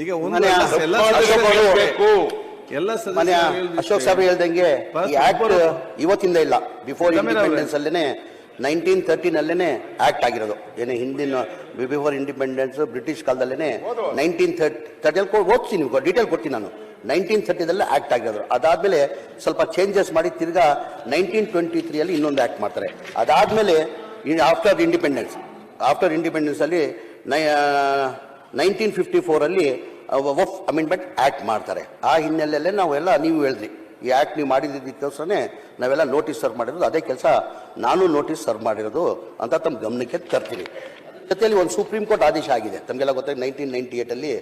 ಈಗ ಒಂದು ಎಲ್ಲ ಮನೆಯ ಅಶೋಕ್ ಸಾಬ್ ಹೇಳ್ದಂಗೆ ಈ ಆಕ್ಟ್ ಇವತ್ತಿಂದ ಇಲ್ಲ. ಬಿಫೋರ್. ಇಂಡಿಪೆಂಡೆನ್ಸ್ ಅಲ್ಲೇನೆ ನೈನ್ಟೀನ್ ತರ್ಟಿನಲ್ಲೇನೆ ಆಕ್ಟ್ ಆಗಿರೋದು. ಏನೇ ಹಿಂದಿನ ಬಿಫೋರ್ ಇಂಡಿಪೆಂಡೆನ್ಸ್ ಬ್ರಿಟಿಷ್ ಕಾಲದಲ್ಲೇನೆ ನೈನ್ಟೀನ್ ತರ್ಟಿ ತರ್ಟಿಯಲ್ಲಿ ಓದ್ತೀನಿ ಡೀಟೇಲ್ ಕೊಡ್ತೀನಿ ನಾನು. ನೈನ್ಟೀನ್ ತರ್ಟಿದಲ್ಲೇ ಆಕ್ಟ್ ಆಗಿರೋದು. ಅದಾದ್ಮೇಲೆ ಸ್ವಲ್ಪ ಚೇಂಜಸ್ ಮಾಡಿ ತಿರ್ಗಾ ನೈನ್ಟೀನ್ ಟ್ವೆಂಟಿ ತ್ರೀಯಲ್ಲಿ ಇನ್ನೊಂದು ಆಕ್ಟ್ ಮಾಡ್ತಾರೆ. ಅದಾದ್ಮೇಲೆ ಆಫ್ಟರ್ ಇಂಡಿಪೆಂಡೆನ್ಸ್ ಆಫ್ಟರ್ ಇಂಡಿಪೆಂಡೆನ್ಸ್ ಅಲ್ಲಿ ನೈನ್ಟೀನ್ ಫಿಫ್ಟಿ ಫೋರಲ್ಲಿ ವಫ್ ಅಮೆಂಡ್ಮೆಂಟ್ ಆ್ಯಕ್ಟ್ ಮಾಡ್ತಾರೆ. ಆ ಹಿನ್ನೆಲೆಯಲ್ಲೇ ನಾವೆಲ್ಲ, ನೀವು ಹೇಳಿದ್ರಿ, ಈ ಆ್ಯಕ್ಟ್ ನೀವು ಮಾಡಿದ್ದಕ್ಕೋಸ್ಕರನೇ ನಾವೆಲ್ಲ ನೋಟಿಸ್ ಸರ್ವ್ ಮಾಡಿರೋದು, ಅದೇ ಕೆಲಸ ನಾನು ನೋಟಿಸ್ ಸರ್ವ್ ಮಾಡಿರೋದು ಅಂತ ತಮ್ಮ ಗಮನಕ್ಕೆ ತರ್ತೀನಿ ಜೊತೆಯಲ್ಲಿ ಒಂದು ಸುಪ್ರೀಂ ಕೋರ್ಟ್ ಆದೇಶ ಆಗಿದೆ. ತಮಗೆಲ್ಲ ಗೊತ್ತಾಗಿ ನೈನ್ಟೀನ್ ನೈಂಟಿ ಏಟಲ್ಲಿ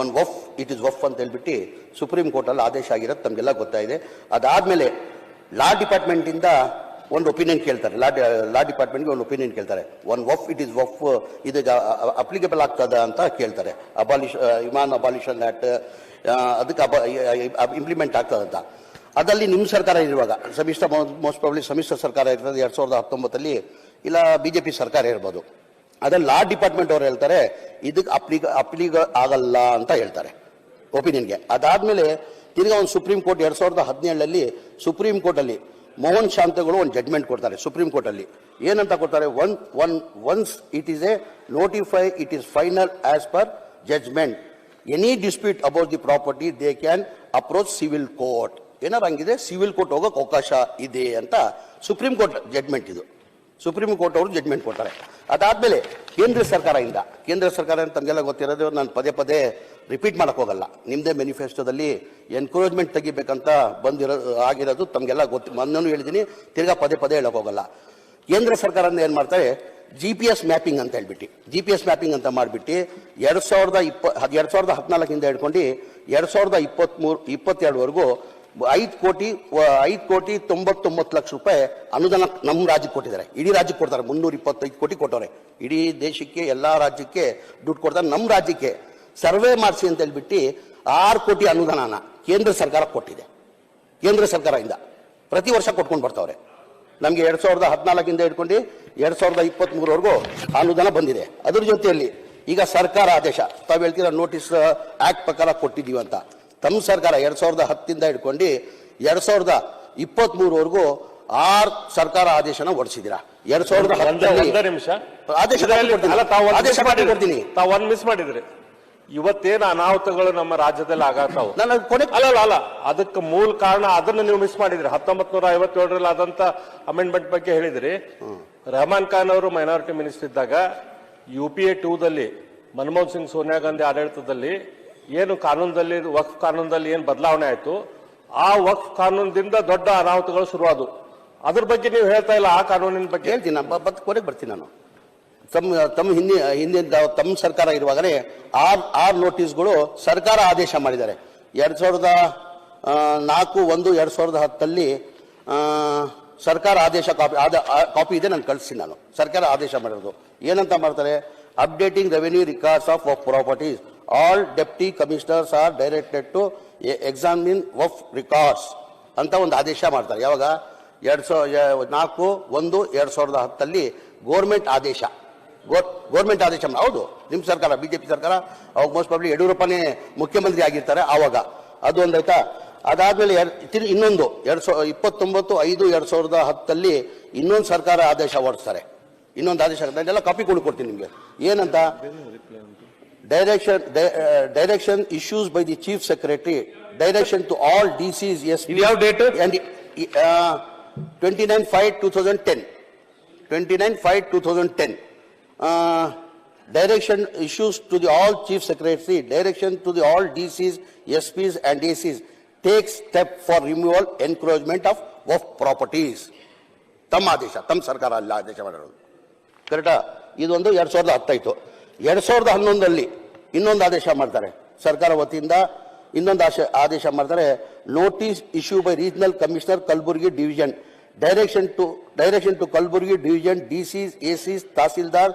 ಒಂದು ವಫ್, ಇಟ್ ಇಸ್ ವಫ್ ಅಂತ ಹೇಳ್ಬಿಟ್ಟು ಸುಪ್ರೀಂ ಕೋರ್ಟಲ್ಲಿ ಆದೇಶ ಆಗಿರೋದು ತಮಗೆಲ್ಲ ಗೊತ್ತಾಗಿದೆ. ಅದಾದಮೇಲೆ ಲಾ ಡಿಪಾರ್ಟ್ಮೆಂಟಿಂದ ಒಂದು ಒಪಿನಿಯನ್ ಕೇಳ್ತಾರೆ. ಲಾ ಲಾ ಡಿಪಾರ್ಟ್ಮೆಂಟ್ಗೆ ಒಂದು ಒಪಿನಿಯನ್ ಕೇಳ್ತಾರೆ. ಒನ್ ವಫ್ ಇಟ್ ಇಸ್ ವಫ್ ಇದು ಅಪ್ಲಿಕೇಬಲ್ ಆಗ್ತದ ಅಂತ ಕೇಳ್ತಾರೆ. ಅಬಾಲಿಷ್ ವಿಮಾನ್ ಅಬಾಲಿಷನ್ ಆ್ಯಕ್ಟ್ ಅದಕ್ಕೆ ಅಬ ಇಂಪ್ಲಿಮೆಂಟ್ ಆಗ್ತದಂತ ಅದರಲ್ಲಿ ನಿಮ್ಮ ಸರ್ಕಾರ ಇರುವಾಗ ಸಮಿಶ್ರ ಮೋಸ್ಟ್ ಪ್ರಾಬ್ಲಿ ಸಮಿಶ್ರ ಸರ್ಕಾರ ಇರ್ತದೆ ಎರಡು ಸಾವಿರದ ಹತ್ತೊಂಬತ್ತಲ್ಲಿ, ಇಲ್ಲ ಬಿ ಜೆ ಪಿ ಸರ್ಕಾರ ಇರ್ಬೋದು. ಅದರಲ್ಲಿ ಲಾ ಡಿಪಾರ್ಟ್ಮೆಂಟ್ ಅವರು ಹೇಳ್ತಾರೆ ಇದಕ್ಕೆ ಅಪ್ಲಿಕ ಅಪ್ಲಿಕ ಆಗಲ್ಲ ಅಂತ ಹೇಳ್ತಾರೆ ಒಪಿನಿಯನ್ಗೆ ಅದಾದಮೇಲೆ, ತಿರ್ಗಾ ಒಂದು ಸುಪ್ರೀಂ ಕೋರ್ಟ್ ಎರಡು ಸಾವಿರದ ಹದಿನೇಳರಲ್ಲಿ ಸುಪ್ರೀಂ ಕೋರ್ಟಲ್ಲಿ ಮೋಹನ್ ಶಾಂತಗಳು ಒಂದು ಜಡ್ಮೆಂಟ್ ಕೊಡ್ತಾರೆ ಸುಪ್ರೀಂ ಕೋರ್ಟಲ್ಲಿ ಏನಂತ ಕೊಡ್ತಾರೆ? One one once it is a notify it is final as per judgement any dispute about the property they can approach civil court ಏನಾರು ಹಂಗಿದೆ? ಸಿವಿಲ್ ಕೋರ್ಟ್ ಹೋಗೋಕೆ ಅವಕಾಶ ಇದೆ ಅಂತ ಸುಪ್ರೀಂ ಕೋರ್ಟ್ ಜಡ್ಮೆಂಟ್ ಇದು. ಸುಪ್ರೀಂ ಕೋರ್ಟ್ ಅವರು ಜಡ್ಮೆಂಟ್ ಕೊಡ್ತಾರೆ. ಅದಾದ್ಮೇಲೆ ಕೇಂದ್ರ ಸರ್ಕಾರದಿಂದ, ಕೇಂದ್ರ ಸರ್ಕಾರ ತಮಗೆಲ್ಲ ಗೊತ್ತಿರೋದು ನಾನು ಪದೇ ಪದೇ ರಿಪೀಟ್ ಮಾಡೋಕ್ಕೋಗಲ್ಲ ನಿಮ್ಮದೇ ಮ್ಯಾನಿಫೆಸ್ಟೋದಲ್ಲಿ ಎನ್ಕರೇಜ್ಮೆಂಟ್ ತೆಗಿಬೇಕಂತ ಬಂದಿರೋ, ಆಗಿರೋದು ತಮಗೆಲ್ಲ ಗೊತ್ತು ಮೊನ್ನೆನೂ ಹೇಳಿದ್ದೀನಿ ತಿರ್ಗಾ ಪದೇ ಪದೇ ಹೇಳೋಕ್ಕೋಗಲ್ಲ ಕೇಂದ್ರ ಸರ್ಕಾರದಿಂದ ಏನು ಮಾಡ್ತಾರೆ ಜಿ ಪಿ ಎಸ್ ಮ್ಯಾಪಿಂಗ್ ಅಂತ ಹೇಳ್ಬಿಟ್ಟು. ಜಿ ಪಿ ಎಸ್ ಮ್ಯಾಪಿಂಗ್ ಅಂತ ಮಾಡಿಬಿಟ್ಟು, ಎರಡು ಸಾವಿರದ ಇಪ್ಪ ಎರಡು ಸಾವಿರದ ಹದಿನಾಲ್ಕಿಂದ ಹಿಡ್ಕೊಂಡು ಎರಡು ಸಾವಿರದ ಇಪ್ಪತ್ತ್ಮೂರು ಇಪ್ಪತ್ತೆರಡುವರೆಗೂ ಐದು ಕೋಟಿ ಐದು ಕೋಟಿ ತೊಂಬತ್ತೊಂಬತ್ತು ಲಕ್ಷ ರೂಪಾಯಿ ಅನುದಾನ ನಮ್ಮ ರಾಜ್ಯಕ್ಕೆ ಕೊಟ್ಟಿದ್ದಾರೆ. ಇಡೀ ರಾಜ್ಯಕ್ಕೆ ಕೊಡ್ತಾರೆ. ಮುನ್ನೂರ ಇಪ್ಪತ್ತೈದು ಕೋಟಿ ಕೊಟ್ಟವ್ರೆ. ಇಡೀ ದೇಶಕ್ಕೆ, ಎಲ್ಲ ರಾಜ್ಯಕ್ಕೆ ದುಡ್ಡು ಕೊಡ್ತಾರೆ. ನಮ್ಮ ರಾಜ್ಯಕ್ಕೆ ಸರ್ವೆ ಮಾಡಿಸಿ ಅಂತ ಹೇಳ್ಬಿಟ್ಟು ಆರು ಕೋಟಿ ಅನುದಾನನ ಕೇಂದ್ರ ಸರ್ಕಾರ ಕೊಟ್ಟಿದೆ. ಕೇಂದ್ರ ಸರ್ಕಾರದಿಂದ. ಪ್ರತಿ ವರ್ಷ ಕೊಟ್ಕೊಂಡು ಬರ್ತಾವ್ರೆ. ನಮಗೆ ಎರಡು ಸಾವಿರದ ಹದಿನಾಲ್ಕಿಂದ ಹಿಡ್ಕೊಂಡು ಎರಡು ಸಾವಿರದ ಇಪ್ಪತ್ತ್ ಮೂರವರೆಗೂ ಅನುದಾನ ಬಂದಿದೆ. ಅದ್ರ ಜೊತೆಯಲ್ಲಿ ಈಗ ಸರ್ಕಾರ ಆದೇಶ, ತಾವು ಹೇಳ್ತೀರ ನೋಟಿಸ್ ಆ್ಯಕ್ಟ್ ಪ್ರಕಾರ ಕೊಟ್ಟಿದ್ದೀವಿ ಅಂತ. ತಮ್ಮ ಸರ್ಕಾರ ಎರಡು ಸಾವಿರದ ಹತ್ತಿಂದ ಹಿಡ್ಕೊಂಡು ಎರಡ್ ಸಾವಿರದ ಇಪ್ಪತ್ತ್ ಮೂರವರೆಗೂ ಆರ್ ಸರ್ಕಾರ ಆದೇಶನ ಹೊರಡಿಸಿದ್ದೀರಾ ಎರಡ್ ಸಾವಿರದ ಕೊಡ್ತೀನಿ. ತಾವು ಒಂದ್ ಮಿಸ್ ಮಾಡಿದ್ರಿ. ಇವತ್ತೇನು ಅನಾಹುತಗಳು ನಮ್ಮ ರಾಜ್ಯದಲ್ಲಿ ಆಗಾತಾವು? ನನ್ನ ಕೊನೆ ಅಲ್ಲ ಅಲ್ಲ ಅಲ್ಲ. ಅದಕ್ಕೆ ಮೂಲ ಕಾರಣ ಅದನ್ನ ನೀವು ಮಿಸ್ ಮಾಡಿದ್ರಿ. ಹತ್ತೊಂಬತ್ ನೂರ ಐವತ್ತೇಳರಲ್ಲಿ ಆದಂತ ಅಮೆಂಡ್ಮೆಂಟ್ ಬಗ್ಗೆ ಹೇಳಿದ್ರಿ. ರೆಹಮಾನ್ ಖಾನ್ ಅವರು ಮೈನಾರಿಟಿ ಮಿನಿಸ್ಟರ್ ಇದ್ದಾಗ ಯು ಪಿ ಎ ಟೂದಲ್ಲಿ ಮನಮೋಹನ್ ಸಿಂಗ್ ಸೋನಿಯಾ ಗಾಂಧಿ ಆಡಳಿತದಲ್ಲಿ ಏನು ಕಾನೂನದಲ್ಲಿ, ವಕ್ಫ್ ಕಾನೂನದಲ್ಲಿ ಏನು ಬದಲಾವಣೆ ಆಯಿತು, ಆ ವಕ್ಫ್ ಕಾನೂನದಿಂದ ದೊಡ್ಡ ಅನಾಹುತಗಳು ಶುರುವಾದವು. ಅದ್ರ ಬಗ್ಗೆ ನೀವು ಹೇಳ್ತಾ ಇಲ್ಲ, ಆ ಕಾನೂನಿನ ಬಗ್ಗೆ. ಹೇಳ್ತೀನಿ ನಾನು ಬತ್ ಕೊನೆಗೆ ಬರ್ತೀನಿ ನಾನು. ತಮ್ಮ ತಮ್ಮ ಹಿಂದೆ ಹಿಂದಿನ ತಮ್ಮ ಸರ್ಕಾರ ಇರುವಾಗಲೇ ಆರ್ ಆರ್ ನೋಟಿಸ್ಗಳು ಸರ್ಕಾರ ಆದೇಶ ಮಾಡಿದ್ದಾರೆ. ಎರಡು ಸಾವಿರದ ನಾಲ್ಕು, ಒಂದು, ಎರಡು ಸಾವಿರದ ಹತ್ತಲ್ಲಿ ಸರ್ಕಾರ ಆದೇಶ ಕಾಪಿ, ಆದ- ಕಾಪಿ ಇದೆ, ನಾನು ಕಳಿಸ್ತೀನಿ ನಾನು. ಸರ್ಕಾರ ಆದೇಶ ಮಾಡಿರೋದು. ಏನಂತ ಮಾಡ್ತಾರೆ? Updating revenue records of properties. All deputy commissioners are directed to examine of records ಅಂತ ಒಂದು ಆದೇಶ ಮಾಡ್ತಾರೆ. ಯಾವಾಗ? ಎರಡು ಸಾವಿರ ನಾಲ್ಕು, ಒಂದು, ಎರಡು ಸಾವಿರದ ಹತ್ತಲ್ಲಿ ಗೋರ್ಮೆಂಟ್ ಆದೇಶ. ಗೋರ್ಮೆಂಟ್ ಆದೇಶ ಹೌದು. ನಿಮ್ಮ ಸರ್ಕಾರ ಬಿ ಜೆ ಪಿ ಸರ್ಕಾರ ಅವಾಗ ಮೋಸ್ಟ್ ಪ್ರಾಬ್ಲಿ ಯಡಿಯೂರಪ್ಪನೇ ಮುಖ್ಯಮಂತ್ರಿ ಆಗಿರ್ತಾರೆ ಆವಾಗ. ಅದು ಒಂದು ಅದಾದ್ಮೇಲೆ ಅದಾದಮೇಲೆ ತಿರ್ಗಿ ಇನ್ನೊಂದು, ಎರಡು ಸಾವಿರ ಇಪ್ಪತ್ತೊಂಬತ್ತು, ಐದು, ಎರಡು ಸಾವಿರದ ಹತ್ತಲ್ಲಿ ಇನ್ನೊಂದು ಸರ್ಕಾರ ಆದೇಶ ಹೊರಡಿಸ್ತಾರೆ. ಇನ್ನೊಂದು ಆದೇಶ ಎಲ್ಲ ಕಾಪಿ ಕೊಡ್ಕೊಡ್ತೀನಿ ನಿಮಗೆ. ಏನಂತ? Direction uh, direction issues by the chief secretary, direction to all DCs, yes. ಇದು ಯಾವ date? and uh, 29 5 2010 29 5 2010 uh, direction issues to the all chief secretary direction to the all dcs sps and acs take step for removal encroachment of of properties ತಮ್ಮ ಆದೇಶ ತಮ್ಮ ಸರ್ಕಾರ ಅಲ್ಲ ಆದೇಶ ಮಾಡಿರೋದು ಕರೆಕ್ಟಾ ಇದೊಂದು ಎರಡು ಸಾವಿರದ ಹತ್ತಾಯಿತು ಎರಡು ಸಾವಿರದ ಹನ್ನೊಂದರಲ್ಲಿ ಇನ್ನೊಂದು ಆದೇಶ ಮಾಡ್ತಾರೆ. ಸರ್ಕಾರ ವತಿಯಿಂದ ಇನ್ನೊಂದು ಆಶ, ಆದೇಶ ಮಾಡ್ತಾರೆ notice issue by regional commissioner Kalaburagi division direction to direction to Kalaburagi division DCs ACs tahsildar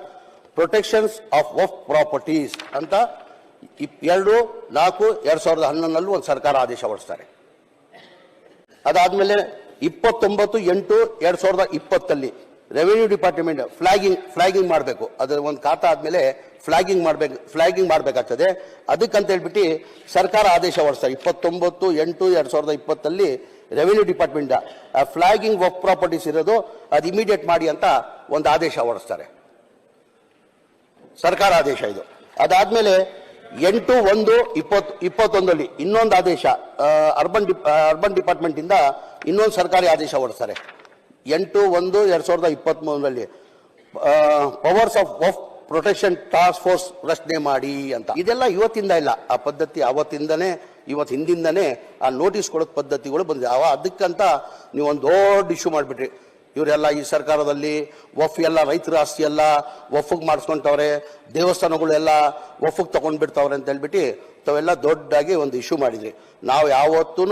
protections of waqf properties ಅಂತ ಎರಡು ನಾಲ್ಕು, ಎರಡು ಸಾವಿರದ ಹನ್ನೊಂದರಲ್ಲೂ ಒಂದು ಸರ್ಕಾರ ಆದೇಶ ಹೊರಡಿಸ್ತಾರೆ. ಅದಾದ್ಮೇಲೆ ಇಪ್ಪತ್ತೊಂಬತ್ತು ಎಂಟು ಎರಡು ಸಾವಿರದ ಇಪ್ಪತ್ತಲ್ಲಿ ರೆವೆನ್ಯೂ ಡಿಪಾರ್ಟ್ಮೆಂಟ್ ಫ್ಲಾಗಿಂಗ್ ಫ್ಲಾಗಿಂಗ್ ಮಾಡಬೇಕು. ಅದರ ಒಂದು ಖಾತಾ ಆದಮೇಲೆ ಫ್ಲಾಗಿಂಗ್ ಮಾಡಬೇಕು, ಫ್ಲಾಗಿಂಗ್ ಮಾಡಬೇಕಾಗ್ತದೆ. ಅದಕ್ಕಂತ ಹೇಳ್ಬಿಟ್ಟು ಸರ್ಕಾರ ಆದೇಶ ಹೊರಡಿಸ್ತಾರೆ. ಇಪ್ಪತ್ತೊಂಬತ್ತು, ಎಂಟು, ಎರಡು ಸಾವಿರದ ಇಪ್ಪತ್ತಲ್ಲಿ revenue department flagging of properties ಇರೋದು ಅದು ಇಮಿಡಿಯೇಟ್ ಮಾಡಿ ಅಂತ ಒಂದು ಆದೇಶ ಹೊರಡಿಸ್ತಾರೆ. ಸರ್ಕಾರ ಆದೇಶ ಇದು. ಅದಾದಮೇಲೆ ಎಂಟು, ಒಂದು, ಇಪ್ಪತ್ ಇಪ್ಪತ್ತೊಂದರಲ್ಲಿ ಇನ್ನೊಂದು ಆದೇಶ ಅರ್ಬನ್ ಡಿಪ್ ಅರ್ಬನ್ ಡಿಪಾರ್ಟ್ಮೆಂಟಿಂದ ಇನ್ನೊಂದು ಸರ್ಕಾರಿ ಆದೇಶ ಹೊರಡಿಸ್ತಾರೆ. ಎಂಟು, ಒಂದು, ಎರಡು ಸಾವಿರದ ಇಪ್ಪತ್ತ್ ಮೂರರಲ್ಲಿ powers of of protection task force ರಚನೆ ಮಾಡಿ ಅಂತ. ಇದೆಲ್ಲ ಇವತ್ತಿಂದ ಇಲ್ಲ. ಆ ಪದ್ಧತಿ ಅವತ್ತಿಂದನೇ, ಇವತ್ತು ಹಿಂದಿಂದನೇ ಆ ನೋಟಿಸ್ ಕೊಡೋ ಪದ್ಧತಿಗಳು ಬಂದಿದೆ. ಅವ ಅದಕ್ಕಂತ ನೀವು ಒಂದು ದೊಡ್ಡ ಇಶ್ಯೂ ಮಾಡಿಬಿಟ್ರಿ. ಇವರೆಲ್ಲ ಈ ಸರ್ಕಾರದಲ್ಲಿ ವಫ್ ಎಲ್ಲ ರೈತರ ಆಸ್ತಿ ಎಲ್ಲ ವಫ್ಗೆ ಮಾಡಿಸ್ಕೊಂತವ್ರೆ, ದೇವಸ್ಥಾನಗಳೆಲ್ಲ ವಫ್ಗೆ ತಗೊಂಡ್ಬಿಡ್ತಾವ್ರೆ ಅಂತ ಹೇಳ್ಬಿಟ್ಟು ತಾವೆಲ್ಲ ದೊಡ್ಡಾಗಿ ಒಂದು ಇಶ್ಯೂ ಮಾಡಿದ್ರಿ. ನಾವು ಯಾವತ್ತೂ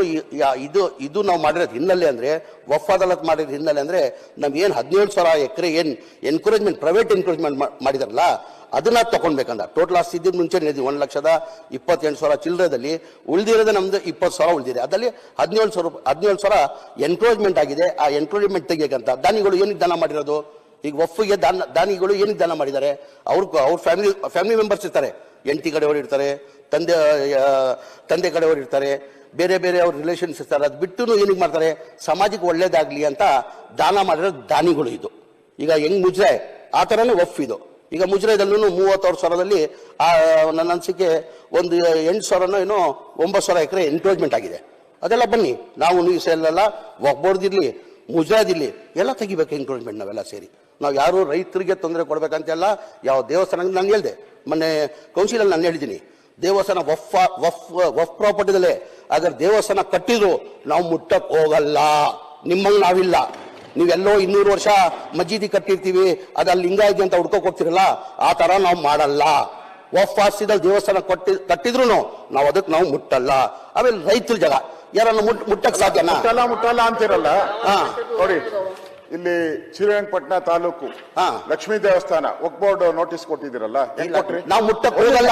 ಇದು ಇದು ನಾವು ಮಾಡಿರೋದು ಹಿನ್ನೆಲೆ ಅಂದರೆ ವಫ್ ಅದಾಲತ್ ಮಾಡಿರೋ ಹಿನ್ನೆಲೆ ಅಂದರೆ, ನಮ್ಗೆ ಏನು ಹದಿನೇಳು ಸಾವಿರ ಎಕರೆ ಏನು ಎನ್ಕರೇಜ್ಮೆಂಟ್ ಪ್ರೈವೇಟ್ ಎನ್ಕರೇಜ್ಮೆಂಟ್ ಮಾಡಿದಾರಲ್ಲ, ಅದನ್ನ ತೊಗೊಳ್ಬೇಕಂದ ಟೋಟಲ್ ಆಸ್ತಿ ಇದ್ದಿದ್ದು ಮುಂಚೆ ಒಂದು ಲಕ್ಷದ ಇಪ್ಪತ್ತೆಂಟು ಸಾವಿರ ಚಿಲ್ಲರೆದಲ್ಲಿ ಉಳಿದಿರೋದು ನಮ್ದು ಇಪ್ಪತ್ತು ಸಾವಿರ ಉಳಿದಿದೆ. ಅದರಲ್ಲಿ ಹದಿನೇಳು ಸಾವಿರ ಹದಿನೇಳು ಸಾವಿರ ಎನ್ಕ್ರೋಜ್ಮೆಂಟ್ ಆಗಿದೆ. ಆ ಎನ್ಕ್ರೋಜ್ಮೆಂಟ್ ತೆಗಿಯಕ್ಕಂತ ದಾನಿಗಳು ಏನಕ್ಕೆ ದಾನ ಮಾಡಿರೋದು? ಈಗ ಒಫ್ಗೆ ದಾನ ದಾನಿಗಳು ಏನಕ್ಕೆ ದಾನ ಮಾಡಿದ್ದಾರೆ? ಅವ್ರ ಅವ್ರ ಫ್ಯಾಮಿಲಿ ಫ್ಯಾಮಿಲಿ ಮೆಂಬರ್ಸ್ ಇರ್ತಾರೆ. ಎಂಟಿ ಕಡೆಯವರು ಇರ್ತಾರೆ. ತಂದೆ ತಂದೆ ಕಡೆಯವರು ಇರ್ತಾರೆ, ಬೇರೆ ಬೇರೆ ಅವ್ರ ರಿಲೇಷನ್ಸ್ ಇರ್ತಾರೆ, ಅದು ಬಿಟ್ಟು ಏನಿಗೆ ಮಾಡ್ತಾರೆ, ಸಮಾಜಕ್ಕೆ ಒಳ್ಳೇದಾಗಲಿ ಅಂತ ದಾನ ಮಾಡಿರೋ ದಾನಿಗಳು ಇದು. ಈಗ ಹೆಂಗ್ ಮುಜ್ರೆ, ಆ ಥರನೇ ಒಫ್ ಇದು. ಈಗ ಮುಜ್ರೆದಲ್ಲೂ ಮೂವತ್ತಾರು ಸಾವಿರದಲ್ಲಿ, ಆ, ನನ್ನ ಅನಿಸಿಕೆ ಒಂದು ಎಂಟು ಸಾವಿರನೋ ಏನೋ ಒಂಬತ್ತು ಸಾವಿರ ಎಕರೆ ಎನ್ಕ್ರೋಚ್ಮೆಂಟ್ ಆಗಿದೆ. ಅದೆಲ್ಲ ಬನ್ನಿ, ನಾವು ಎಲ್ಲ ಒಗ್ಬೋರ್ದಿರ್ಲಿ ಮುಜ್ರಾದಿರ್ಲಿ ಎಲ್ಲ ತೆಗಿಬೇಕು ಎನ್ಕ್ರೋಚ್ಮೆಂಟ್ ನಾವೆಲ್ಲ ಸೇರಿ. ನಾವು ಯಾರು ರೈತರಿಗೆ ತೊಂದರೆ ಕೊಡಬೇಕಂತೆಲ್ಲ, ಯಾವ ದೇವಸ್ಥಾನ ನಾನು ಹೇಳಿದೆ, ಮೊನ್ನೆ ಕೌನ್ಸಿಲಲ್ಲಿ ನಾನು ಹೇಳಿದ್ದೀನಿ ದೇವಸ್ಥಾನ ವಫ್ ವಫ್ ವಫ್ ಪ್ರಾಪರ್ಟಿದಲ್ಲೇ ಆದರೆ ದೇವಸ್ಥಾನ ಕಟ್ಟಿದ್ರು ನಾವು ಮುಟ್ಟಕ್ಕೆ ಹೋಗಲ್ಲ. ನಿಮ್ಮಂಗೆ ನಾವಿಲ್ಲ. ನೀವೆಲ್ಲೋ ಇನ್ನೂರು ವರ್ಷ ಮಜ್ಜಿದಿ ಕಟ್ಟಿರ್ತೀವಿ ಅದಲ್ಲಿ ಇದೆ ಅಂತ ಹುಡ್ಕೋಕ್ ಹೋಗ್ತೀರಲ್ಲ ಆ ಥರ ನಾವು ಮಾಡಲ್ಲ. ವಫ್ ಆಸ್ತಿದಲ್ಲಿ ದೇವಸ್ಥಾನ ಕೊಟ್ಟಿ ಕಟ್ಟಿದ್ರು ನಾವು ಅದಕ್ಕೆ ನಾವು ಮುಟ್ಟಲ್ಲ. ಆಮೇಲೆ ರೈತರ ಜಗ ಯಾರನ್ನ ಮುಟ್ಟ ಮುಟ್ಟಕ್ಕೆ ಸಾಧ್ಯನಾ? ಮುಟ್ಟಲ್ಲ ಮುಟ್ಟಲ್ಲ ಅಂತಿರಲ್ಲ? ಹಾ. ನೋಡಿ ಇಲ್ಲಿ ಶ್ರೀರಂಗಪಟ್ಟಣ ತಾಲೂಕು ಹಾ. ಲಕ್ಷ್ಮೀ ದೇವಸ್ಥಾನ ಬೋರ್ಡ್ ನೋಟಿಸ್ ಕೊಟ್ಟಿದ್ದೀರಲ್ಲ ಹೆಂಗ್ ಕೊಟ್ರಿ ನಾವು ಮುಟ್ಟಕ್ ಹೋಗಲ್ಲ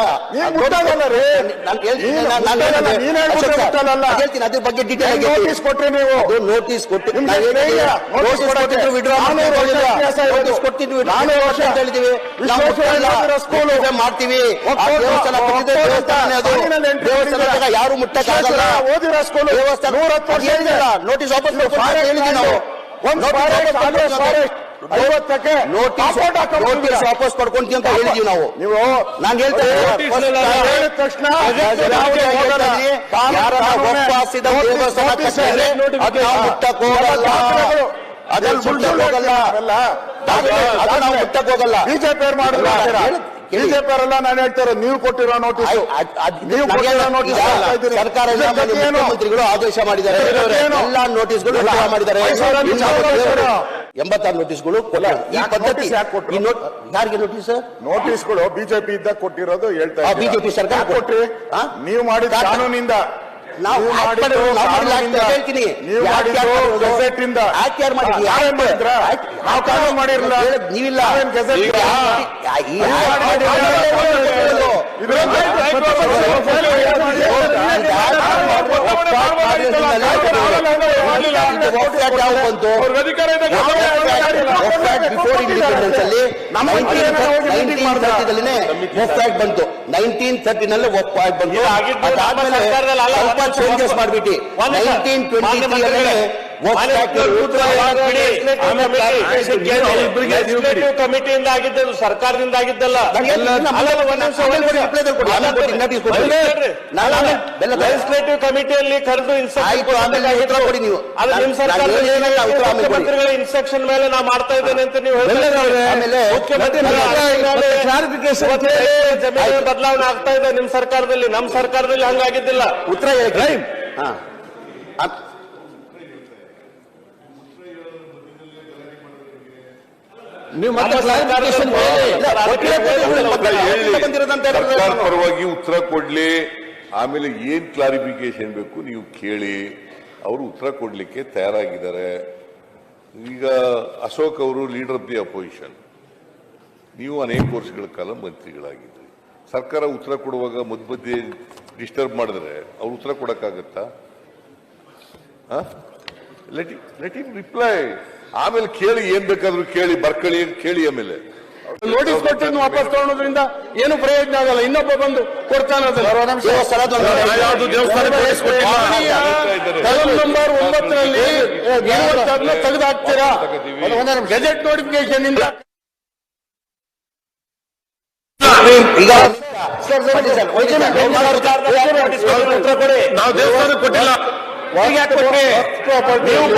ರೀ. ನಾನು ಹೇಳ್ತೀನಿ ನೀನು ನಾನು- ನಾನು ಮುಟ್ಟಲ್ಲ, ಹೇಳ್ತೀನಿ. ನೀನ್ ಹೇಳ್ಬಿಟ್ರೆ ಅಶೋಕ್ ಸರ್, ಮುಟ್ಟಲ್ಲ. ನಾನು ಹೇಳ್ತೀನಿ ಅದ್ರ ಬಗ್ಗೆ ಡೀಟೇಲ್ ಹೆಂಗ್ ನೋಟಿಸ್ ಕೊಟ್ರಿ ನೀವು ಅದು ನೋಟಿಸ್ ಕೊಟ್ಟು ನಿಮ್ಗೆ ಧೈರ್ಯ, ನೋಟಿಸ್ ನೋಟಿಸ್ ಕೊಡಕ್ಕೆ. ಕೊಟ್ಟಿದ್ರು withdraw ನಾನೂರು ಮಾಡ್ತೀವಿ ವರ್ಷ ಹೇಳಿಲ್ಲ. ಇತಿಹಾಸ ಇರೋದು. ನೋಟಿಸ್ ಕೊಟ್ಟಿದ್ವಿ withdraw ವರ್ಷ ಅಂತ ಹೇಳಿದ್ದೀವಿ ನಾವು ವಿಶ್ವೇಶ್ವರಯ್ಯ ಮುಟ್ಟಲ್ಲ. ಆಗಿರೋ ಸ್ಕೂಲು. ಮುಟ್ಟದೆ ಮಾಡ್ತೀವಿ ಆ ಒಪ್ಪೋದು- ದೇವಸ್ಥಾನ ಕಟ್ಟಿದ್ರೆ ಒಪ್ಪೋದು ದೇವಸ್ಥಾನ ಅದು ಸಾಲಿನಲ್ಲಿ ಎಂಟ್ರಿ ದೇವಸ್ಥಾನ ಮಾಡಿದ್ರೆ ಜಾಗ ಯಾರು ಮುಟ್ಟಕ್ಕಾಗಲ್ಲ ವಿಶ್ವೇಶ್ವರಯ್ಯ ಓದಿರೋ ಸ್ಕೂಲು. ವರ್ಷ ಇದೆ. ನೋಟಿಸ್ ವಾಪಸ್ ನೀವು ಕೊಡ್ತೀವಿ ಅಂತ ಹೇಳಿದ್ವಿ ನಾವು ನೋಟಿಸ್ ವಾಪಸ್ ಪಡ್ಕೊಂತೀವಿ ಅಂತ ಹೇಳಿದೀವಿ ನಾವು. ನೀವು ನಾನು ಹೇಳ್ತಾ ಇದ್ದೀನಿ, ನಾವು ನಾವು ಹೋಗಲ್ಲ. ಹೇಳ್ತಾ ಇದ್ದೀನಿ, ಕಾನೂನು- ಯಾರನ್ನ ಕಾನೂನೇ. ಒಪ್ಪಾಸಿದ ನೋಟಿಸ್- ದೇವಸ್ಥಾನ ನೋಟಿಸ್ ಕಟ್ಟಿದ್ರೆ ನೋಟಿಫಿಕೇಶನ್. ಅದು ನಾವು ಮುಟ್ಟಕ್ ಹೋಗಲ್ಲ. ಬಿಜೆಪಿ ಅವ್ರು ಮಾಡಿಲ್ಲ ಇಲ್ಲ, ಹೇಳಿ- ಹೇಳಿ. ಬಿಜೆಪಿ ಅವರೆಲ್ಲ ನಾನು ಹೇಳ್ತಾರೆ ನೀವು ಕೊಟ್ಟಿರೋ ನೋಟಿಸ್ ನೀವು ಕೊಟ್ಟಿರೋ ನೋಟಿಸ್. ಸರ್ಕಾರ? ಮುಖ್ಯಮಂತ್ರಿಗಳು ಆದೇಶ ಮಾಡಿದ್ದಾರೆ ಎಲ್ಲಾ ನೋಟಿಸ್ಗಳು ಮಾಡಿದ್ದಾರೆ ಎಂಬತ್ತಾರು ನೋಟಿಸ್ಗಳು ಕೊಟ್ಟಿದ್ದಾರೆ. ಈ ಪದ್ಧತಿ ಯಾರಿಗೆ ನೋಟಿಸ್ ನೋಟಿಸ್ಗಳು ಬಿಜೆಪಿ ಇದ್ದಾಗ ಕೊಟ್ಟಿರೋದು ಹೇಳ್ತಾ ಬಿಜೆಪಿ. ಸರ್ಕಾರ ಕೊಟ್ರಿ? ನೀವು ಮಾಡಿದ? ಕಾನೂನಿಂದ ನಾವು ಹೇಳ್ತೀನಿ. ನೀವಿಲ್ಲ ಬಂತು ಬಿಫೋರ್ ಇಂಡಿಪೆಂಡೆನ್ಸ್ ಅಲ್ಲಿ ಆಕ್ಟ್ ಬಂತು ನೈನ್ಟೀನ್ ಆಕ್ಟ್ ಬಂತು ಅದಾದ್ಮೇಲೆ ಸ್ವಲ್ಪ ಚೇಂಜಸ್. ಮಾಡ್ಬಿಟ್ಟು. ನೈನ್ಟೀನ್ ಟ್ವೆಂಟಿ ಲೆಜಿಸ್ಲೇಟಿವ್ ಕಮಿಟಿಯಿಂದ ಆಗಿದ್ದು ಸರ್ಕಾರದಿಂದ ಆಗಿದ್ದಲ್ಲ ಲೆಜಿಸ್ಲೇಟಿವ್ ಕಮಿಟಿಯಲ್ಲಿ ಕರೆದು. ಮುಖ್ಯಮಂತ್ರಿಗಳ ಇನ್ಸ್ಟ್ರಕ್ಷನ್ ಮೇಲೆ ನಾ ಮಾಡ್ತಾ ಇದ್ದೇನೆ ಅಂತ ನೀವು ಹೇಳ್ತಾ ಇದ್ದೀರಿ. ಆಮೇಲೆ ಮುಖ್ಯಮಂತ್ರಿ ಜಮೀನು ಬದಲಾವಣೆ ಆಗ್ತಾ ಇದೆ ನಿಮ್ ಸರ್ಕಾರದಲ್ಲಿ. ನಮ್ ಸರ್ಕಾರದಲ್ಲಿ ಹಂಗಾಗಿದ್ದಿಲ್ಲ. ಉತ್ತರ ಹೇಳಿ. ಹಾ ಅ- ನೀವು ಮತ್ತೆ ನಮ್ಮ clarification ಸರ್ಕಾರದಲ್ಲಿ ಹೇಳಿ. ಇಲ್ಲ, ಒಟ್ಟಿಗೆ ಕೊಡಿ, ಮತ್ತೆ ಹೇಳಿ. ಹೇಳಿದ್ರೆ ಸರ್ಕಾರ ಪರವಾಗಿ ಉತ್ತರ ಕೊಡ್ಲಿ. ಆಮೇಲೆ ಏನ್ ಕ್ಲಾರಿಫಿಕೇಶನ್ ಬೇಕು ನೀವು ಕೇಳಿ. ಅವರು ಉತ್ತರ ಕೊಡ್ಲಿಕ್ಕೆ ತಯಾರಾಗಿದ್ದಾರೆ. ಈಗ ಅಶೋಕ್ ಅವರು ಲೀಡರ್ ಆಫ್ ದಿ ಅಪೋಸಿಷನ್ ನೀವು ಅನೇಕ ವರ್ಷಗಳ ಕಾಲ ಮಂತ್ರಿಗಳಾಗಿದ್ರಿ. ಸರ್ಕಾರ ಉತ್ತರ ಕೊಡುವಾಗ ಮಧ್ಯ ಮಧ್ಯೆ ಡಿಸ್ಟರ್ಬ್ ಮಾಡಿದ್ರೆ ಅವ್ರು ಉತ್ತರ ಕೊಡಕ್ಕಾಗತ್ತಾ? ಲೆಟ್ ಲೆಟ್ ಇಮ್ ರಿಪ್ಲೈ ಆಮೇಲೆ ಕೇಳಿ ಏನ್ ಬೇಕಾದ್ರೂ ಕೇಳಿ ಬರ್ಕಳಿ ಕೇಳಿ ಆಮೇಲೆ ನೋಟಿಸ್ ಕೊಟ್ಟಿದ್ದು ವಾಪಸ್ ತಗೊಳೋದ್ರಿಂದ ಏನು ಪ್ರಯೋಜನ ಆಗಲ್ಲ ಇನ್ನೊಬ್ಬ ಬಂದು ಕೊಡ್ತಾನೆ ನಂಬರ್ ಒಂಬತ್ತರಲ್ಲಿ ತೆಗೆದು ಹಾಕ್ತೀರಾ ಗೆಜೆಟ್ ನೋಟಿಫಿಕೇಶನ್ ಇಂದ ಈಗ. ನಾವು ದೇವಸ್ಥಾನಕ್ಕೆ ಕೊಟ್ಟಿಲ್ಲ ಕೊಟ್ಟಿಲ್ಲ, ಕೊಟ್ಟಿಲ್ಲ.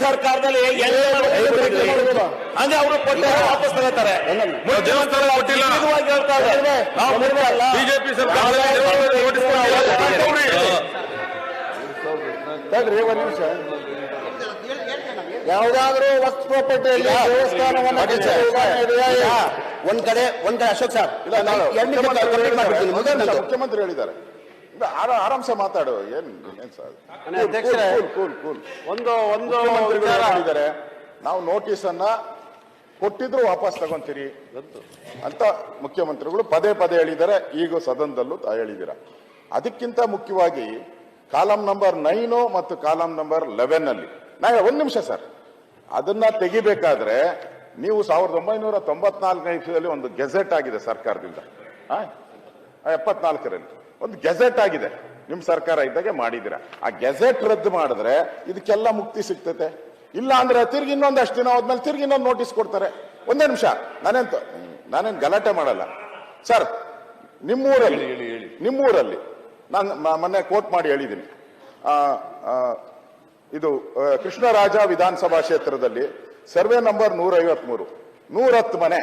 ಸರ್ಕಾರದಲ್ಲಿ ಅಂದ್ರೆ ಅವರು ಕೊಟ್ಟರೆ ವಾಪಸ್ ತಗೋತಾರೆ ದೇವಸ್ಥಾನ ಕೊಟ್ಟಿಲ್ಲ. ಬಿಜೆಪಿ ಸರ್ಕಾರ ತಡ್ರಿ ಒಂದ್ ನಿಮಿಷ ಯಾವುದಾದ್ರೂ ವಸ್ತು ಪ್ರಾಪರ್ಟಿಯಲ್ಲಿ ದೇವಸ್ಥಾನವನ್ನು? ಒಂದ್ ಕಡೆ ಒಂದ್ ಕಡೆ ಅಶೋಕ್ ಸರ್. ಮುಖ್ಯಮಂತ್ರಿ ಹೇಳಿದ್ದಾರೆ. ಆರಾಮ್ಸೆ ಮಾತಾಡು ಏನ್ ಏನ್ ಸರ್? ಅಧ್ಯಕ್ಷರೇ, ಕೂಲ್ ಕೂಲ್ ಒಂದು ಒಂದು ಹೇಳಿದ್ದಾರೆ ನಾವು ನೋಟಿಸ್ ಅನ್ನ ಕೊಟ್ಟಿದ್ರು ವಾಪಸ್ ತಗೊಂತೀರಿ ಅಂತ ಮುಖ್ಯಮಂತ್ರಿಗಳು ಪದೇ ಪದೇ ಹೇಳಿದ್ದಾರೆ ಈಗ ಸದನದಲ್ಲೂ ಹೇಳಿದಿರ ಹೇಳಿದ್ದೀರಾ. ಅದಕ್ಕಿಂತ ಮುಖ್ಯವಾಗಿ ಕಾಲಂ ನಂಬರ್ ನೈನು ಮತ್ತು ಕಾಲಂ ನಂಬರ್ ಲೆವೆನ್ ಅಲ್ಲಿ ನಾ ಒಂದು ನಿಮಿಷ ಸರ್. ಅದನ್ನ ತೆಗಿಬೇಕಾದ್ರೆ ನೀವು ಸಾವಿರದ ಒಂಬೈನೂರ ತೊಂಬತ್ನಾಲ್ಕನೇ ಇಸ್ವಿಯಲ್ಲಿ ಒಂದು ಗೆಜೆಟ್ ಆಗಿದೆ ಸರ್ಕಾರದಿಂದ. ಎಪ್ಪತ್ನಾಲ್ಕರಲ್ಲಿ. ಒಂದು ಗೆಜೆಟ್ ಆಗಿದೆ. ನಿಮ್ಮ ಸರ್ಕಾರ ಇದ್ದಾಗೆ ಮಾಡಿದಿರ ಆ ಗೆಜೆಟ್ ರದ್ದು ಮಾಡಿದ್ರೆ ಇದಕ್ಕೆಲ್ಲ ಮುಕ್ತಿ ಸಿಗ್ತತೆ. ಇಲ್ಲ ಅಂದ್ರೆ ತಿರ್ಗಿ ಇನ್ನೊಂದಷ್ಟು ದಿನ ಹೋದ್ಮೇಲೆ ತಿರ್ಗಿ ಇನ್ನೊಂದು ನೋಟಿಸ್ ಕೊಡ್ತಾರೆ. ಒಂದೇ ನಿಮಿಷ. ನಾನೇನು ನಾನೇನ್ ಗಲಾಟೆ ಮಾಡಲ್ಲ. ಸರ್ ನಿಮ್ಮೂರಲ್ಲಿ ನಿಮ್ಮೂರಲ್ಲಿ ನಾನು ಮೊನ್ನೆ ಕೋಟ್ ಮಾಡಿ ಹೇಳಿದ್ದೀನಿ. ಇದು ಕೃಷ್ಣರಾಜ ವಿಧಾನಸಭಾ ಕ್ಷೇತ್ರದಲ್ಲಿ ಸರ್ವೆ ನಂಬರ್ ನೂರ ಐವತ್ಮೂರು ನೂರತ್ತು ಮನೆ.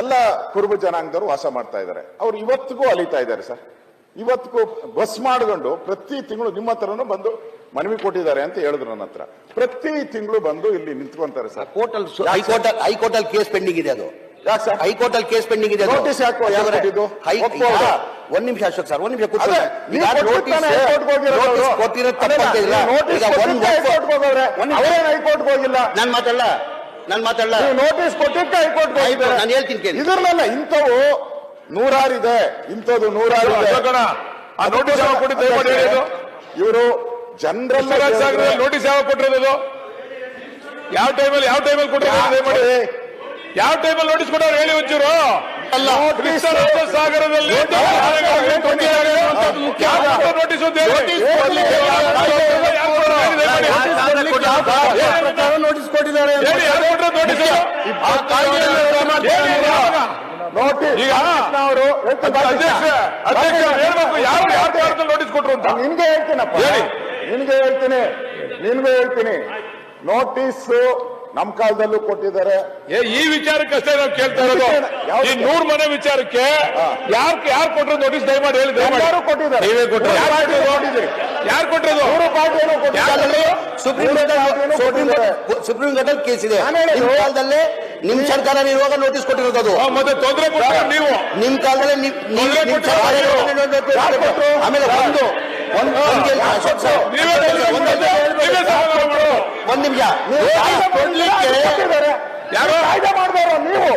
ಎಲ್ಲ ಕುರುಬ ಜನಾಂಗದವರು ವಾಸ ಮಾಡ್ತಾ ಇದ್ದಾರೆ. ಅವ್ರು ಇವತ್ತಿಗೂ ಅಲಿತಾ ಇದ್ದಾರೆ ಸರ್. ಇವತ್ತಿಗೂ ಬಸ್ ಮಾಡ್ಕೊಂಡು ಪ್ರತಿ ತಿಂಗಳು ನಿಮ್ಮ ಹತ್ರನೂ ಬಂದು ಮನವಿ ಕೊಟ್ಟಿದ್ದಾರೆ ಅಂತ ಹೇಳಿದ್ರು ನನ್ನ ಹತ್ರ. ಪ್ರತಿ ತಿಂಗಳು ಬಂದು ಇಲ್ಲಿ ನಿಂತ್ಕೊಂತಾರೆ ಸರ್. ಕೋರ್ಟ್ ಅಲ್ಲಿ ಹೈಕೋರ್ಟ್ ಅಲ್ಲಿ ಹೈಕೋರ್ಟ್ ಅಲ್ಲಿ ಕೇಸ್ ಪೆಂಡಿಂಗ್ ಇದೆ ಅದು. ಯಾಕೆ ಸರ್ ಹೈಕೋರ್ಟ್ ಅಲ್ಲಿ ಕೇಸ್ ಪೆಂಡಿಂಗ್ ಇದೆ ನೋಟಿಸ್ Notice ಯಾಕೋ- ಯಾಕೆ ಕೊಟ್ಟಿದ್ದು? ಹೈ- ಒಂದ್ ನಿಮಿಷ ಅಶೋಕ್ ಸರ್ ಒಂದ್ ನಿಮಿಷ ಕೂತ್ಕೊಳ್ಳಿ. ಅದೇ, ನೀವು ಈಗ ಕೊಟ್ಬಿಟ್ಟು ತಾನೇ notice- ಹೈಕೋರ್ಟ್ಗೆ ಹೋಗಿರೋದು. notice ಕೊಟ್ಟಿರೋದು ತಪ್ಪಂತ ಇಲ್ಲ. ನೀವು ನೋಟಿಸ್ ಈಗ ಒಂದ್ ಕೊಟ್ಟಿದ್ದಕ್ಕೆ ಹೈಕೋರ್ಟ್ಗೆ ಹೋಗವ್ರೆ. ಒಂದ್ ನಿಮಿಷ. ಅವರೇನು ಹೈಕೋರ್ಟ್ಗೆ ಹೋಗಿಲ್ಲ ನಾನ್ ಮಾತಾಡಲ್ಲ ನಾನ್ ಮಾತಾಡಲ್ಲ ನೀವು ನೋಟಿಸ್ ಕೊಟ್ಟಿದ್ದೆ ಹೈಕೋರ್ಟ್ಗೆ ಆಯ್ತು, ಹೋಗಿದ್ದಾರೆ ನಾನು ಹೇಳ್ತೀನಿ ಕೇಳಿ. ಇದ್ರಲ್ಲ ಇಂಥವು ನೂರಾರಿದೆ ಇಂಥದ್ದು ನೂರಾರು ಅಶೋಕಣ್ಣ, ಆ ನೋಟಿಸ್ ಯಾವಾಗ ಕೊಟ್ಟಿದ್ದು ದಯಮಾಡಿ ಹೇಳಿ ಇದು. ಇವರು ಜನರಲ್ ಸಾಗರದಲ್ಲಿ ನೋಟಿಸ್ ಯಾವಾಗ ಕೊಟ್ಟಿರೋದು ಯಾವ ಟೈಮಲ್ಲಿ ಯಾವ ಟೈಮಲ್ಲಿ ಕೊಟ್ಟಿರೋದು ದಯಮಾಡಿ ಯಾವ ಟೈಮಲ್ಲಿ ನೋಟಿಸ್ ಕೊಡೋರು ಹೇಳಿ ಒಂಚೂರು? ಅಲ್ಲ ಸಾಗರದಲ್ಲಿ ನೋಟಿಸ್. ನೋಟಿಸ್ ಕೊಟ್ಟಿದ್ದಾರೆ ನೋಟಿಸ್ ನೋಟಿಸ್ ಕೊಟ್ರು ಅಂತ? ನಿನ್ಗೆ ಹೇಳ್ತೀನಪ್ಪ. ಹೇಳಿ. ನಿನ್ಗೆ ಹೇಳ್ತೀನಿ. ನಿನ್ಗೆ ಹೇಳ್ತೀನಿ. ನೋಟಿಸ್ ನಮ್ ಕಾಲದಲ್ಲೂ ಕೊಟ್ಟಿದ್ದಾರೆ. ಏ, ಈ ವಿಚಾರಕ್ಕಷ್ಟೇ ನಾವು ಕೇಳ್ತಾ ಇರೋದು. ಯಾವ್ದು? ಈ ನೂರ್ ಮನೆ ವಿಚಾರಕ್ಕೆ ಯಾರು ಯಾರು ಕೊಟ್ಟರು ನೋಟಿಸ್ ದಯಮಾಡಿ ಹೇಳಿ ದಯಮಾಡಿ. ಯಾರು ಕೊಟ್ಟಿದ್ದಾರೆ. ನೀವೇ ಕೊಟ್ರು. ಮೂರು ಯಾರು? ಕೊಟ್ಟಿದ್ದೀರಿ. ಯಾರು ಕೊಟ್ಟಿರೋದು ಮೂರು ಪಾರ್ಟಿನೂ ಕೊಟ್ಟಿದ್ದಾರೆ. ಸುಪ್ರೀಂ ಮೂರು ಕೋರ್ಟ್ ಸುಪ್ರೀಂ ಕೊಟ್ಟಿದ್ದಾರೆ. ಕೋರ್ಟ್ ಸುಪ್ರೀಂ ಕೋರ್ಟ್ ಅಲ್ಲಿ ಕೇಸ್ ಇದೆ. ನಿಮ್ಮ ಹೇಳಿದ್ದು- ನಿಮ್ ಕಾಲದಲ್ಲೇ ನಿಮ್ ಸರ್ಕಾರ ಇರುವಾಗ ನೋಟಿಸ್ ಕೊಟ್ಟಿರೋದು ಅದು. ಆ, ಮತ್ತೆ ತೊಂದರೆ ಕೊಟ್ಟರು ನೀವು. ನಿಮ್ ಕಾಲದಲ್ಲಿ ನಿಮ್- ನಿಮ್- ತೊಂದ್ರೆ ನಿಮ್ ಕೊಟ್ಟು ಸರ್ಕಾರ ಯಾರು? ಇರುವಾಗ ಯಾರು ಕೊಟ್ರು? ಆಮೇಲೆ ಒಂದು ಒಂದು ನಿಮಿಷ. ಯಾರು? ಕಾಯ್ದೆ ಮಾಡ್ದವ್ರು ನೀವು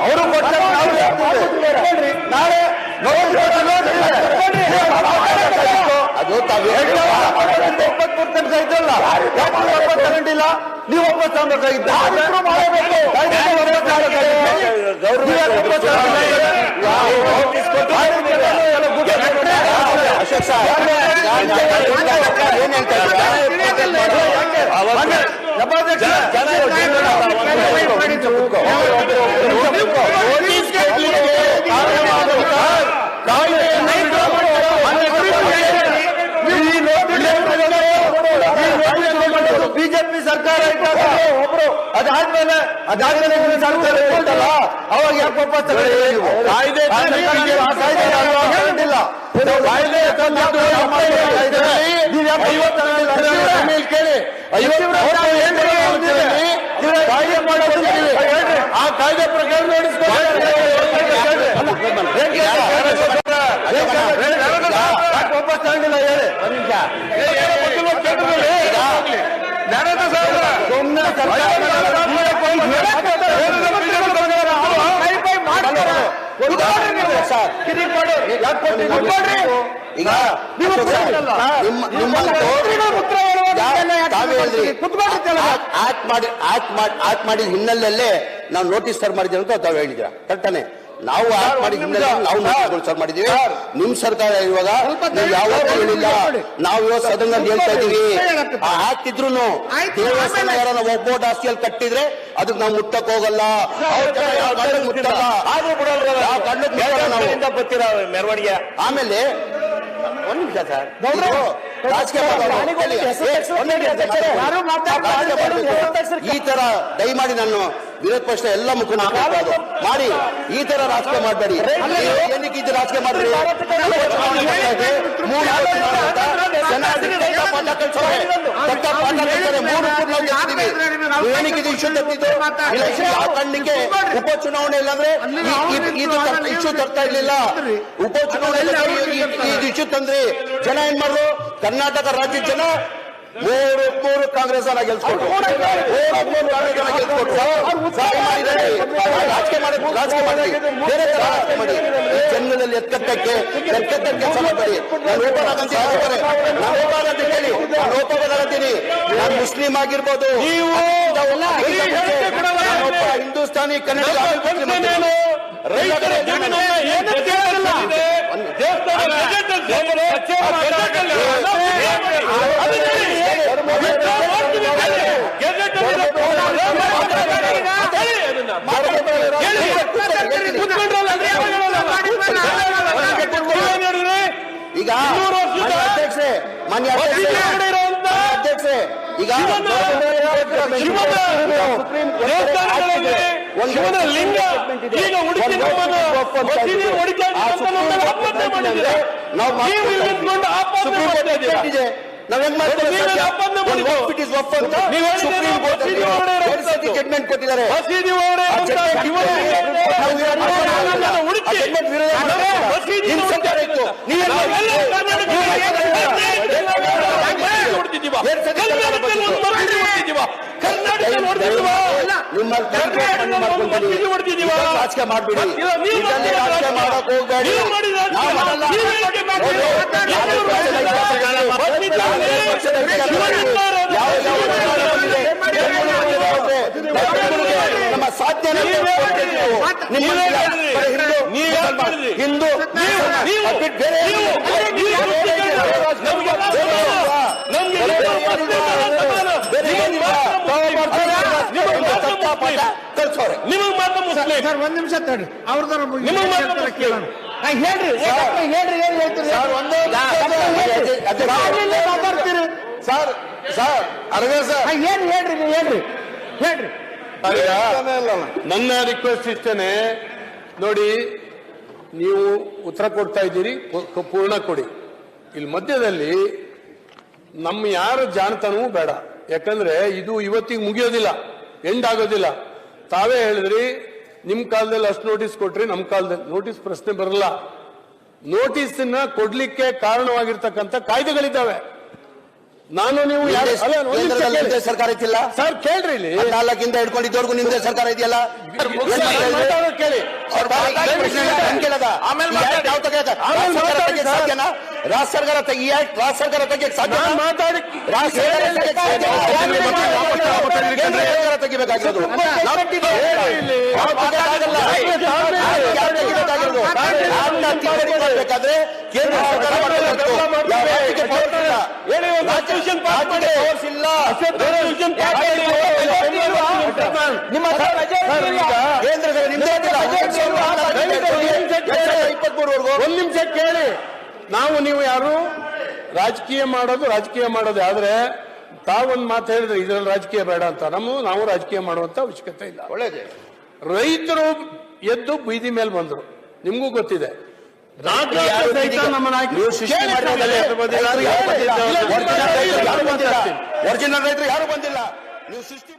ಅವರು ನಾಳೆ ಅದು ತಾವು ಇದ್ದಲ್ಲ ತಗೊಂಡಿಲ್ಲ ನೀವು ವಾಪಸ್ ತಗೊಂಡ್ಬೇಕಾಗಿತ್ತು ಅಶೋಕ್ ಸರ್ ಏನ್ ಹೇಳ್ತಾ ಅದಾದ್ಮೇಲೆ ಅದಾದ್ಮೇಲೆ ಅವಾಗ ಯಾಕೆ ವಾಪಸ್ ಕಾಯ್ದೆ? ಕೇಳಿ. ಕಾಯ್ದೆ ಮಾಡೋದು ಆ ಕಾಯ್ದೆ ಪ್ರಕಾರ ವಾಪಸ್ ತಗೊಂಡಿಲ್ಲ ಹೇಳಿ. ಒಂದ್ ನಿಮಿಷ. ಕೇಂದ್ರದಲ್ಲಿ? ಈಗ ಆಕ್ಟ್ ಮಾಡಿ ಆಕ್ಟ್ ಮಾಡಿದ ಹಿನ್ನೆಲೆಯಲ್ಲೇ ನಾವು ನೋಟಿಸ್ ಸರ್ ಮಾಡಿದ್ದೀವಿ ಅಂತ ತಾವು ಹೇಳಿದ್ರ ಕರೆಕ್ಟಾನೆ ನಾವು ಆಕ್ಟ್ ಹಿನ್ನೆಲೆ ನಾವು ನೋಟಿಸ್ಗಳು ಮಾಡಿದೀವಿ ನಿಮ್ ಸರ್ಕಾರ ಇರುವಾಗ ನೀವು ಯಾವಾಗ ಹೇಳಿಲ್ಲ ನಾವು ಇವತ್ತು ಸದನದಲ್ಲಿ ಹೇಳ್ತಾ ಇದೀವಿ ಇದ್ರು ದೇವಸ್ಥಾನ ಯಾರನ್ನ ಒಬ್ಬೋಟ್ ಆಸ್ತಿಯಲ್ಲಿ ಕಟ್ಟಿದ್ರೆ ಅದಕ್ಕೆ ನಾವು ಮುಟ್ಟಕ್ ಹೋಗಲ್ಲ. ಮೆರವಣಿಗೆ? ಆಮೇಲೆ ಒಂದ್ ನಿಮಿಷ ಸರ್. ರಾಜಕೀಯ. ಈ ತರ ದಯಮಾಡಿ ನಾನು ವಿರೋಧ ಪಕ್ಷ ಎಲ್ಲ ಮುಖಂಡ ಮಾಡಿ ಈ ತರ ರಾಜಕೀಯ ಮಾಡಬೇಡಿ. ಏನಕ್ಕೆ ಇದು ರಾಜಕೀಯ ಮಾಡ್ರಿ ಮೂರು ಚುನಾವಣೆ ಏನಕ್ಕೆ ಇದು ಇಶ್ಯೂ ಇಲ್ಲಾಂದ್ರೆ ಇದು ಇಶ್ಯೂ ತರ್ತಾ ಇರ್ಲಿಲ್ಲ. ಉಪಚುನಾವಣೆ ಇದು ಇಶ್ಯೂ ತಂದ್ರಿ ಜನ ಏನ್ ಮಾಡ್ರು? ಕರ್ನಾಟಕ ರಾಜ್ಯದ ಜನ ಮೂರು ಮೂರು ಕಾಂಗ್ರೆಸ್ ಅನ್ನ ಗೆಲ್ಸ್ಕೊಟ್ರು. ಮೂರು ಮೂರು ಕಾಂಗ್ರೆಸ್ ಅನ್ನ ಗೆಲ್ಸ್ಕೊಟ್ರು. ರಾಜಕೀಯ ಮಾಡಿ ರಾಜಕೀಯ ಮಾಡಿ ಬೇರೆ ತರ ರಾಜಕೀಯ ಮಾಡಿ. ಈ ಜನ್ಮದಲ್ಲಿ ಎತ್ಕಟ್ಟಕ್ಕೆ ಎತ್ಕಟ್ಟಕ್ಕೆ ಕೆಲಸ ಮಾಡಬೇಡಿ ನಾನು ಓಪನ್ ಆಗಂತ ಹೇಳ್ತಾರೆ ನಾನು ಓಪನ್ ಅಂತ ಹೇಳಿ ನಾನು ಓಪನ್ ಆಗತ್ತೀನಿ ನಾನು ಮುಸ್ಲಿಂ ಆಗಿರ್ಬೋದು. ಹಿಂದೂಸ್ತಾನಿ ಕನ್ನಡ. ದೇವಸ್ಥಾನ ಚರ್ಚೆ ಮಾತಾಡಲ್ಲ. ಅದನ್ನ withdraw ಮಾಡ್ತೀವಿ ಹೇಳಿ. ಗೆಜೆಟ್ ಅಲ್ಲಿ ಹೇಳಿ ಅದನ್ನ. ಹೇಳಿ. ಕೂತ್ಕೊಂಡ್ರಲ್ಲ, ಅಂದ್ರೆ ಯಾವಾಗ ಹೇಳಲ್ಲ? ನೀವೇನ್ ಹೇಳಿದ್ರಿ? ಈಗ ಇನ್ನೂರು ವರ್ಷದ ಮಾನ್ಯ ಅಧ್ಯಕ್ಷೆ ಮಾನ್ಯ ಅಧ್ಯಕ್ಷೆ ವಸತಿ ಮಾಡಿರೋಂಥ ಮಾನ್ಯ ಅಧ್ಯಕ್ಷೆ ಈಗ ಶಿವನ ಶಿವನ ದೇವಸ್ಥಾನಗಳಲ್ಲಿ ಶಿವನ ಲಿಂಗ ಈಗ ಹುಡುಕಿ ನಮ್ಮನ್ನು ಮಸೀದಿ ಹೊಡಿತಾ ಇದ್ದೀವಿ ಅಂತ ನಮ್ಮನ್ನ ಆಪಾದನೆ ಮಾಡಿದ್ದೀರಾ. ನೀವು ಇಲ್ಲಿ ನಿಂತ್ಕೊಂಡು ಆಪಾದನೆ ಮಾಡ್ತಾ ಇದ್ದೀರಾ. ನಾವ್ ಹೆಂಗ್ ಮಾಡ್ತೀವಿ ನೀವೇ ಸತ್ಯ? ಆಪಾದನೆ ಒಂದು ಮಾಡಿದ್ದು. ಒಪ್ಪು it is ಒಪ್ಪು ಅಂತ ನೀವು ಹೇಳಿದ್ದೀರಾ, ಸುಪ್ರೀಂ ಕೋರ್ಟ್ ಅಲ್ಲಿ ಮಸೀದಿ ಒಳಗಡೆ ಎರಡು ಸತಿ ಇರುವಂತದ್ದು. ಜಡ್ಮೆಂಟ್ ಕೊಟ್ಟಿದ್ದಾರೆ. ಮಸೀದಿ ಒಳಗಡೆ ಆ ಇರುವಂತ judgment ಶಿವನ ಲಿಂಗವನ್ನು ನಾವು ವಿರೋಧ ಮಾಡ್ತಾ ಇಲ್ಲ. ನಮ್ಮನ್ನ ಹುಡುಕಿ ಆ judgment ವಿರೋಧ ಮಾಡ್ತಾ ಇಲ್ಲ. ಮಸೀದಿ ನಿಮ್ ಸರ್ಕಾರ ಇತ್ತು. ನೀವೇನ್ ನಾವೆಲ್ಲ ಹೊಡ್ದಿದ್ದೀವ. ಕರ್ನಾಟಕದಲ್ಲಿ ಹೊಡ್ದಿದ್ದೀವ. ಕರ್ನಾಟಕದಲ್ಲಿ ಹೊಡ್ದಿದ್ದೀವ. ನಿಮ್ಮ ರಾಜಕೀಯ ಮಾಡ್ಬಿಡಿ. ರಾಜಕೀಯ. ಮಾಡಕ್ ಹೋಗ್ಬೇಡಿ. ನೀವು ಮಾಡಿದ ರಾಜಕೀಯ. ನಾವು ಮಾಡಲ್ಲ. ಪಾಠ ಕಲ್ಸೋರೆ ನಿಮಗೆ ಮಾತ್ರ ಮುಸ್ಲಿಂ. ಸರ್ ಒಂದ್ ನಿಮಿಷ ತಡ್ರಿ. ಅವ್ರದಾರ ನಿಮಗೆ ಮಾತ್ರ ಕೇಳೋಣ. ಆ, ಹೇಳ್ರಿ ಹೇಳ್ರಿ ಏನ್ ಹೇಳ್ತೀರಿ? ಸರ್, ಒಂದೇ ಮಾತಾಡ್ತೀರಿ. ಸರ್ ಸರ್ ಅರವೇ ಸರ್. ಏನ್ ಹೇಳ್ರಿ ನೀವು ಹೇಳ್ರಿ. ಹೇಳ್ರಿ. ನನ್ನ ರಿಕ್ವೆಸ್ಟ್ ಇಷ್ಟೇನೆ. ನೋಡಿ ನೀವು ಉತ್ತರ ಕೊಡ್ತಾ ಇದ್ದೀರಿ ಪೂ- ಪೂರ್ಣ ಕೊಡಿ. ಇಲ್ಲಿ ಮಧ್ಯದಲ್ಲಿ ನಮ್ಮ ಯಾರ ಜಾಣತನವೂ ಬೇಡ. ಯಾಕಂದ್ರೆ ಇದು ಇವತ್ತಿಗೆ ಮುಗಿಯೋದಿಲ್ಲ. ಎಂಡ್ ಆಗೋದಿಲ್ಲ ತಾವೇ ಹೇಳಿದ್ರಿ, ನಿಮ್ ಕಾಲದಲ್ಲಿ ಅಷ್ಟು ನೋಟಿಸ್ ಕೊಟ್ರಿ ನಮ್ಮ ಕಾಲದಲ್ಲಿ. ನೋಟಿಸ್ ಪ್ರಶ್ನೆ ಬರಲ್ಲ. ನೋಟಿಸ್ನ ಕೊಡ್ಲಿಕ್ಕೆ ಕಾರಣವಾಗಿರ್ತಕ್ಕಂಥ ಕಾಯ್ದೆಗಳಿದ್ದಾವೆ. ನಾನು ನೀವು ನಿಮ್ದೇ ಸರ್ಕಾರ ಇತ್ತಿಲ್ಲ ಸರ್ ಕೇಳ್ರಿ ಇಲ್ಲಿ. ನಾಲ್ಕಿಂದ ಹಿಡ್ಕೊಂಡಿದ್ದವ್ರಿಗೂ ನಿಮ್ದೇ ಸರ್ಕಾರ ಇದೆಯಲ್ಲ? ಕೇಳಿ. ರಾಜ್ಯ ಸರ್ಕಾರ ತೆಗಿ- ರಾಜ್ಯ ಸರ್ಕಾರ ತೆಗಿಯಕ್ ಮಾತಾಡಿ ರಾಜ್ಯ ಸರ್ಕಾರ ತೆಗಿಬೇಕಾಗಿರೋದು. ಕೇಂದ್ರ ಸರ್ಕಾರ ಒಂದು ನಿಮಿಷ ಕೇಳಿ. ನಾವು ನೀವು ಯಾರು? ರಾಜಕೀಯ ಮಾಡೋದು ರಾಜಕೀಯ ಮಾಡೋದು ಆದ್ರೆ ತಾವೊಂದು ಮಾತು ಹೇಳಿದ್ರೆ ಇದ್ರಲ್ಲಿ ರಾಜಕೀಯ ಬೇಡ ಅಂತ. ನಮ್ಮ ನಾವು ರಾಜಕೀಯ ಮಾಡುವಂತ ಅವಶ್ಯಕತೆ ಇಲ್ಲ. ಒಳ್ಳೇದೇ. ರೈತರು ಎದ್ದು ಬೀದಿ ಮೇಲೆ ಬಂದ್ರು. ನಿಮಗೂ ಗೊತ್ತಿದೆ. ಒರಿಜಿನಲ್ ರೈತರು ಯಾರು ಬಂದಿಲ್ಲ? ನೀವು ಸೃಷ್ಟಿ